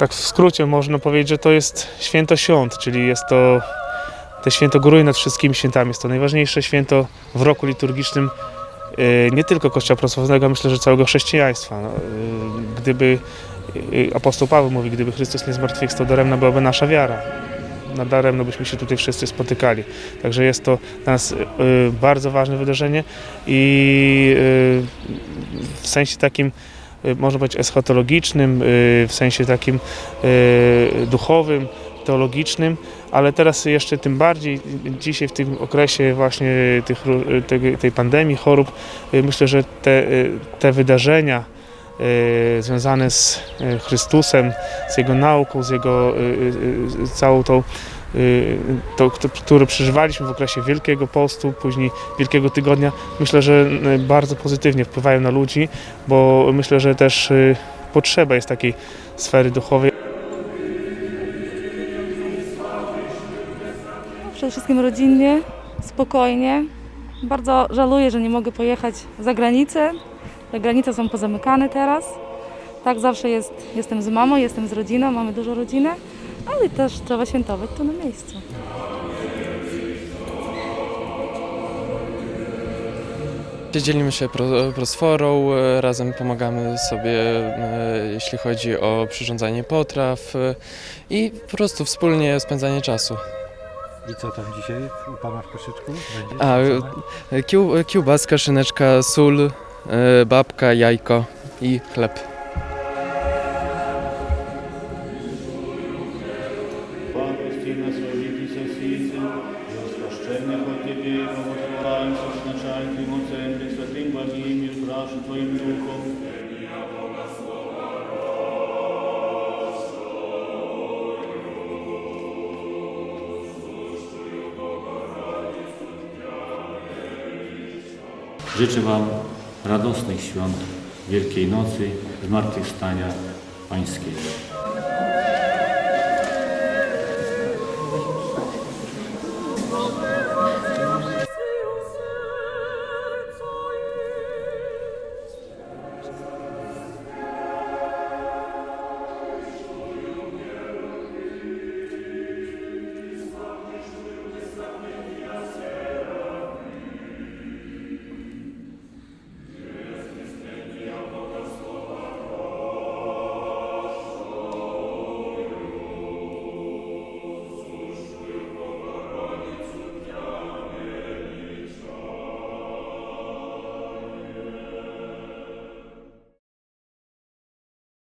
tak w skrócie można powiedzieć, że to jest święto świąt, czyli jest to te święto góruje nad wszystkimi świętami. Jest to najważniejsze święto w roku liturgicznym e, nie tylko Kościoła prawosławnego, myślę, że całego chrześcijaństwa. No, e, Gdyby e, apostoł Paweł mówi, gdyby Chrystus nie zmartwychwstał, daremna byłaby nasza wiara. Nadaremno byśmy się tutaj wszyscy spotykali. Także jest to dla nas bardzo ważne wydarzenie i w sensie takim można powiedzieć eschatologicznym, e, w sensie takim e, duchowym, teologicznym, ale teraz jeszcze tym bardziej dzisiaj w tym okresie właśnie tych, tej, pandemii, chorób, myślę, że te, te wydarzenia związane z Chrystusem, z Jego nauką, z Jego całą tą to, kto- które przeżywaliśmy w okresie Wielkiego Postu, później Wielkiego Tygodnia, myślę, że e, bardzo pozytywnie wpływają na ludzi, bo myślę, że też e, potrzeba jest takiej sfery duchowej. Przede wszystkim rodzinnie, spokojnie. Bardzo żaluję, że nie mogę pojechać za granicę. Granice są pozamykane teraz. Tak zawsze jest, jestem z mamą, jestem z rodziną, mamy dużo rodziny, ale też trzeba świętować tu na miejscu. Dzielimy się pro, prosforą, e, razem pomagamy sobie, e, jeśli chodzi o przyrządzanie potraw e, i po prostu wspólnie spędzanie czasu. I co tam dzisiaj u Pana w koszyczku będzie? A, Kiu, kiełbaska, szyneczka, sól, babka, jajko i chleb. Благости нас родитеся сицы, и освященных от Тебе, и благословляем сошначай Твоему центре, святым благим и украшу Твоим Духом, Życzę Wam radosnych świąt Wielkiej Nocy, Zmartwychwstania Pańskiego.